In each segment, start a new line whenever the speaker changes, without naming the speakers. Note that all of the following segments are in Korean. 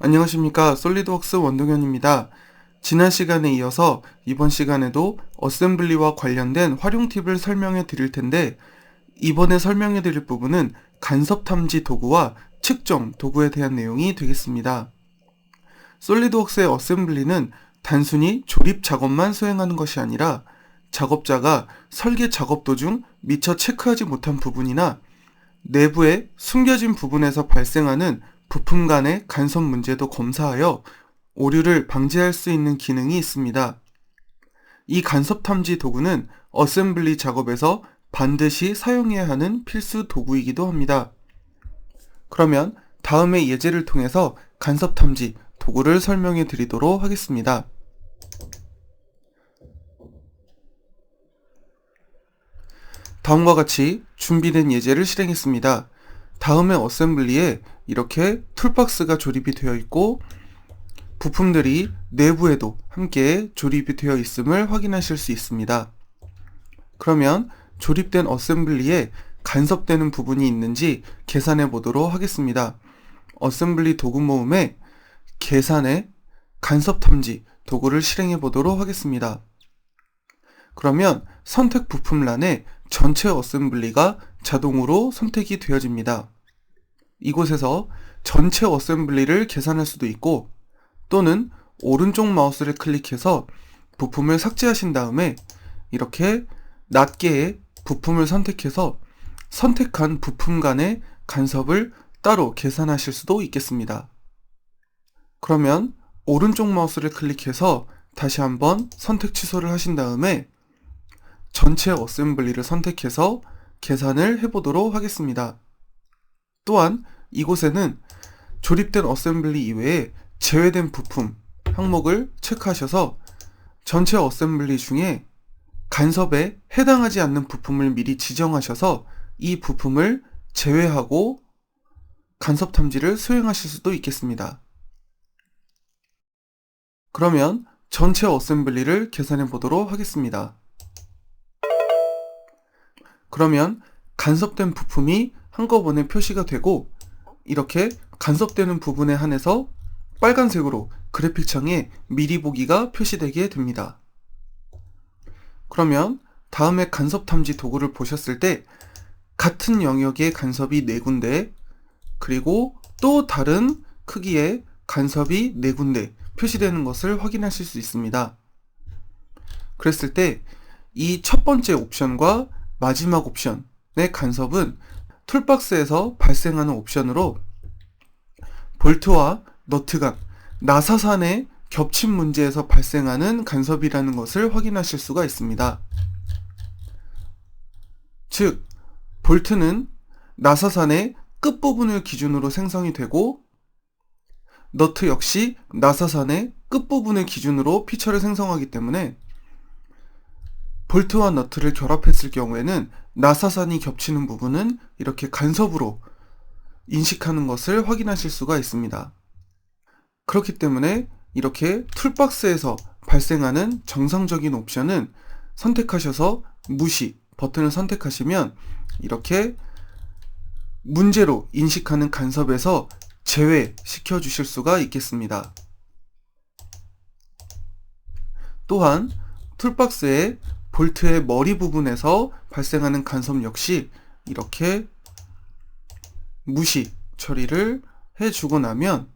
안녕하십니까 솔리드웍스 원동현입니다. 지난 시간에 이어서 이번 시간에도 어셈블리와 관련된 활용 팁을 설명해 드릴 텐데 이번에 설명해 드릴 부분은 간섭 탐지 도구와 측정 도구에 대한 내용이 되겠습니다. 솔리드웍스의 어셈블리는 단순히 조립 작업만 수행하는 것이 아니라 작업자가 설계 작업 도중 미처 체크하지 못한 부분이나 내부의 숨겨진 부분에서 발생하는 부품 간의 간섭 문제도 검사하여 오류를 방지할 수 있는 기능이 있습니다. 이 간섭 탐지 도구는 어셈블리 작업에서 반드시 사용해야 하는 필수 도구이기도 합니다. 그러면 다음의 예제를 통해서 간섭 탐지 도구를 설명해 드리도록 하겠습니다. 다음과 같이 준비된 예제를 실행했습니다. 다음의 어셈블리에 이렇게 툴박스가 조립이 되어 있고 부품들이 내부에도 함께 조립이 되어 있음을 확인하실 수 있습니다. 그러면 조립된 어셈블리에 간섭되는 부분이 있는지 계산해 보도록 하겠습니다. 어셈블리 도구 모음에 계산의 간섭 탐지 도구를 실행해 보도록 하겠습니다. 그러면 선택 부품란에 전체 어셈블리가 자동으로 선택이 되어집니다. 이곳에서 전체 어셈블리를 계산할 수도 있고 또는 오른쪽 마우스를 클릭해서 부품을 삭제하신 다음에 이렇게 낱개의 부품을 선택해서 선택한 부품 간의 간섭을 따로 계산하실 수도 있겠습니다. 그러면 오른쪽 마우스를 클릭해서 다시 한번 선택 취소를 하신 다음에 전체 어셈블리를 선택해서 계산을 해보도록 하겠습니다. 또한 이곳에는 조립된 어셈블리 이외에 제외된 부품 항목을 체크하셔서 전체 어셈블리 중에 간섭에 해당하지 않는 부품을 미리 지정하셔서 이 부품을 제외하고 간섭 탐지를 수행하실 수도 있겠습니다. 그러면 전체 어셈블리를 계산해 보도록 하겠습니다. 그러면 간섭된 부품이 한꺼번에 표시가 되고 이렇게 간섭되는 부분에 한해서 빨간색으로 그래픽 창에 미리 보기가 표시되게 됩니다. 그러면 다음에 간섭 탐지 도구를 보셨을 때 같은 영역의 간섭이 4군데 그리고 또 다른 크기의 간섭이 4군데 표시되는 것을 확인하실 수 있습니다. 그랬을 때 이 첫 번째 옵션과 마지막 옵션의 간섭은 툴박스에서 발생하는 옵션으로 볼트와 너트 간, 나사산의 겹침 문제에서 발생하는 간섭이라는 것을 확인하실 수가 있습니다. 즉, 볼트는 나사산의 끝부분을 기준으로 생성이 되고 너트 역시 나사산의 끝부분을 기준으로 피처를 생성하기 때문에 볼트와 너트를 결합했을 경우에는 나사산이 겹치는 부분은 이렇게 간섭으로 인식하는 것을 확인하실 수가 있습니다. 그렇기 때문에 이렇게 툴박스에서 발생하는 정상적인 옵션은 선택하셔서 무시 버튼을 선택하시면 이렇게 문제로 인식하는 간섭에서 제외시켜 주실 수가 있겠습니다. 또한 툴박스의 볼트의 머리 부분에서 발생하는 간섭 역시 이렇게 무시 처리를 해주고 나면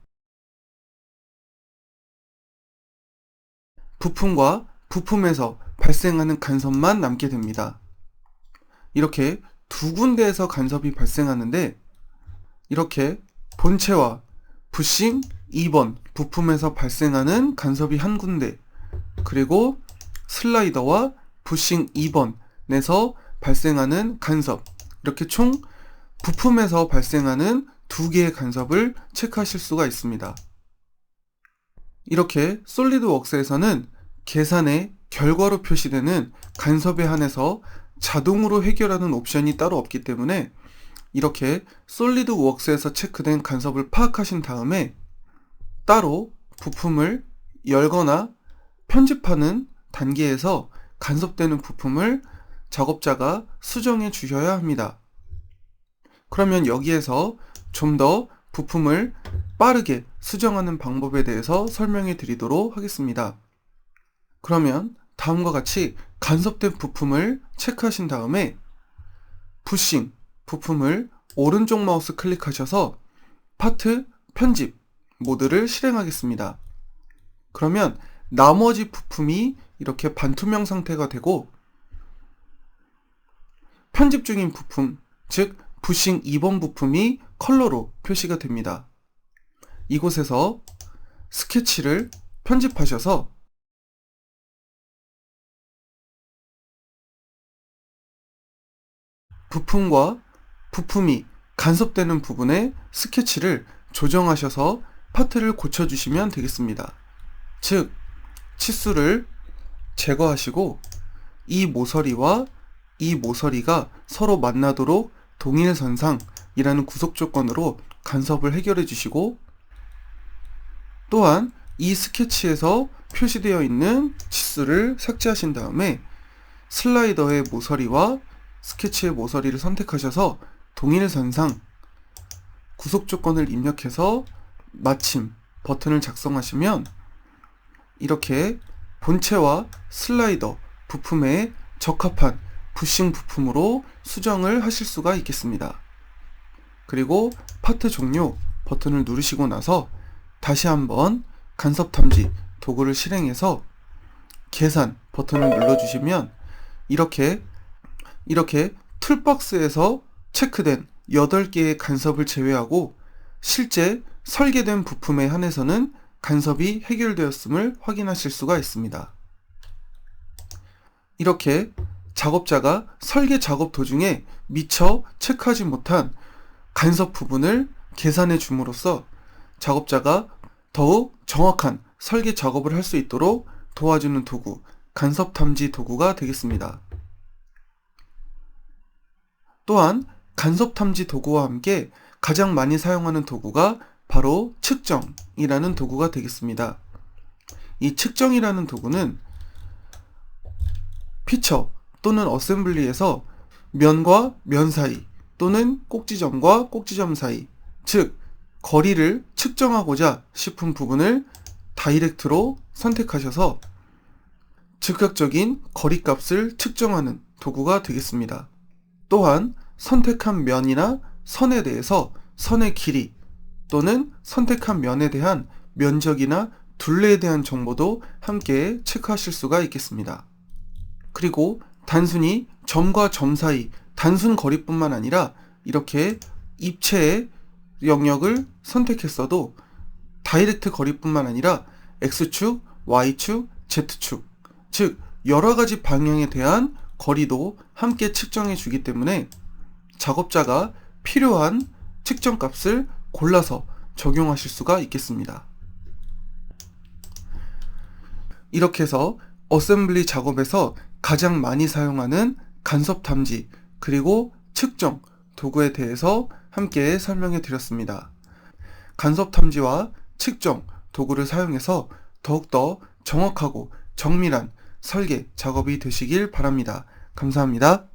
부품과 부품에서 발생하는 간섭만 남게 됩니다. 이렇게 두 군데에서 간섭이 발생하는데 이렇게 본체와 부싱 2번 부품에서 발생하는 간섭이 한 군데 그리고 슬라이더와 부싱 2번에서 발생하는 간섭 이렇게 총 부품에서 발생하는 두 개의 간섭을 체크하실 수가 있습니다. 이렇게 솔리드웍스에서는 계산의 결과로 표시되는 간섭에 한해서 자동으로 해결하는 옵션이 따로 없기 때문에 이렇게 솔리드웍스에서 체크된 간섭을 파악하신 다음에 따로 부품을 열거나 편집하는 단계에서 간섭되는 부품을 작업자가 수정해 주셔야 합니다. 그러면 여기에서 좀 더 부품을 빠르게 수정하는 방법에 대해서 설명해 드리도록 하겠습니다. 그러면 다음과 같이 간섭된 부품을 체크하신 다음에 부싱 부품을 오른쪽 마우스 클릭하셔서 파트 편집 모드를 실행하겠습니다. 그러면 나머지 부품이 이렇게 반투명 상태가 되고 편집 중인 부품, 즉 부싱 2번 부품이 컬러로 표시가 됩니다. 이곳에서 스케치를 편집하셔서 부품과 부품이 간섭되는 부분에 스케치를 조정하셔서 파트를 고쳐주시면 되겠습니다. 즉, 치수를 제거하시고 이 모서리와 이 모서리가 서로 만나도록 동일선상이라는 구속 조건으로 간섭을 해결해 주시고 또한 이 스케치에서 표시되어 있는 치수를 삭제하신 다음에 슬라이더의 모서리와 스케치의 모서리를 선택하셔서 동일선상 구속 조건을 입력해서 마침 버튼을 작성하시면 이렇게 본체와 슬라이더 부품에 적합한 부싱 부품으로 수정을 하실 수가 있겠습니다. 그리고 파트 종료 버튼을 누르시고 나서 다시 한번 간섭 탐지 도구를 실행해서 계산 버튼을 눌러주시면 이렇게 이렇게 툴박스에서 체크된 8개의 간섭을 제외하고 실제 설계된 부품에 한해서는 간섭이 해결되었음을 확인하실 수가 있습니다. 이렇게 작업자가 설계 작업 도중에 미처 체크하지 못한 간섭 부분을 계산해 줌으로써 작업자가 더욱 정확한 설계 작업을 할 수 있도록 도와주는 도구, 간섭 탐지 도구가 되겠습니다. 또한 간섭 탐지 도구와 함께 가장 많이 사용하는 도구가 바로 측정이라는 도구가 되겠습니다. 이 측정이라는 도구는 피처 또는 어셈블리에서 면과 면 사이 또는 꼭지점과 꼭지점 사이 즉 거리를 측정하고자 싶은 부분을 다이렉트로 선택하셔서 즉각적인 거리값을 측정하는 도구가 되겠습니다. 또한 선택한 면이나 선에 대해서 선의 길이 또는 선택한 면에 대한 면적이나 둘레에 대한 정보도 함께 체크하실 수가 있겠습니다. 그리고 단순히 점과 점 사이 단순 거리뿐만 아니라 이렇게 입체의 영역을 선택했어도 다이렉트 거리뿐만 아니라 X축, Y축, Z축, 즉 여러 가지 방향에 대한 거리도 함께 측정해 주기 때문에 작업자가 필요한 측정 값을 골라서 적용하실 수가 있겠습니다. 이렇게 해서 어셈블리 작업에서 가장 많이 사용하는 간섭 탐지 그리고 측정 도구에 대해서 함께 설명해 드렸습니다. 간섭 탐지와 측정 도구를 사용해서 더욱더 정확하고 정밀한 설계 작업이 되시길 바랍니다. 감사합니다.